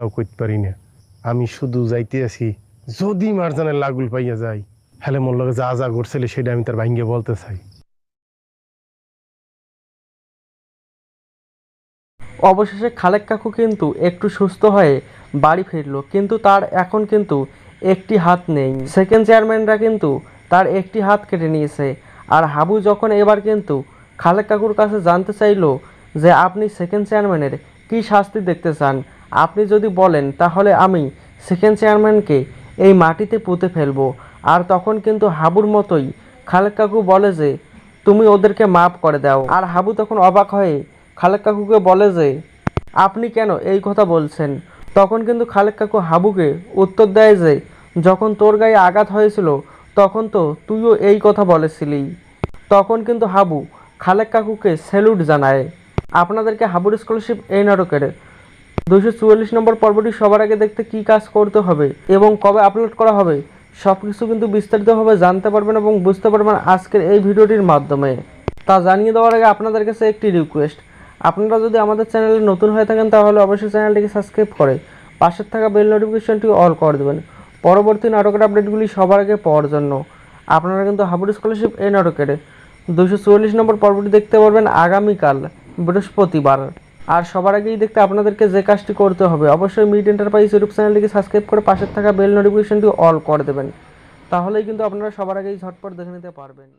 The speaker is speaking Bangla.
তাও করতে পারি না। আমি শুধু যাইতে আছি, যদি মারজানের লাগুল পাইয়া যাই হ্যালে মোর যা যা করছিল সেটা আমি তার ভাঙ্গে বলতে চাই। অবশেষে খালেক কাকু কিন্তু একটু সুস্থ হয়ে বাড়ি ফিরলো, কিন্তু তার এখন কিন্তু একটি হাত নেই। সেকেন্ড চেয়ারম্যানরা কিন্তু তার একটি হাত কেটে নিয়েছে। আর হাবু যখন এবার কিন্তু খালেক কাকুর কাছে জানতে চাইলো যে আপনি সেকেন্ড চেয়ারম্যানের কি শাস্তি দেখতে চান আপনি যদি বলেন, তাহলে আমি সেকেন্ড চেয়ারম্যানকে এই মাটিতে পুঁতে ফেলব। আর তখন কিন্তু হাবুর মতোই খালেক কাকু বলে যে, তুমি ওদেরকে মাফ করে দাও। আর হাবু তখন অবাক হয়ে খালেক কাকুকে বলে যে, আপনি কেন এই কথা বলছেন? তখন কিন্তু খালেক কাকু হাবুকে উত্তর দেয় যে, যখন তোর গায়ে আঘাত হয়েছিল, তখন তো তুইও এই কথা বলেছিলি। তখন কিন্তু হাবু খালেক কাকুকে স্যালুট জানায়। আপনাদেরকে হাবুর স্কলারশিপ এই নাটকের দুশো চুয়াল্লিশ নম্বর পর্বটি সবার আগে দেখতে কী কাজ করতে হবে এবং কবে আপলোড করা হবে সব কিছু কিন্তু বিস্তারিতভাবে জানতে পারবেন এবং বুঝতে পারবেন আজকের এই ভিডিওটির মাধ্যমে। তা জানিয়ে দেওয়ার আগে আপনাদের কাছে একটি রিকোয়েস্ট আপনারা যদি আমাদের চ্যানেলে নতুন হয়ে থাকেন, তাহলে অবশ্যই চ্যানেলটিকে সাবস্ক্রাইব করে পাশের থাকা বেল নোটিফিকেশনটি অল করে দেবেন। পরবর্তী নাটকের আপডেটগুলি সবার আগে পাওয়ার জন্য আপনারা কিন্তু হাবুর স্কলারশিপ এই নাটকের দুশো চুয়াল্লিশ নম্বর পর্বটি দেখতে পারবেন আগামীকাল, বৃহস্পতিবার। আর সবার আগেই দেখতে আপনাদেরকে যে কাজটি করতে হবে, অবশ্যই মিড এন্টারপ্রাইজ ইউটিউব চ্যানেলটিকে সাবস্ক্রাইব করে পাশে থাকা বেল নোটিফিকেশনটি অল করে দেবেন। তাহলেই কিন্তু আপনারা সবার আগেই ঝটপট দেখে নিতে পারবেন।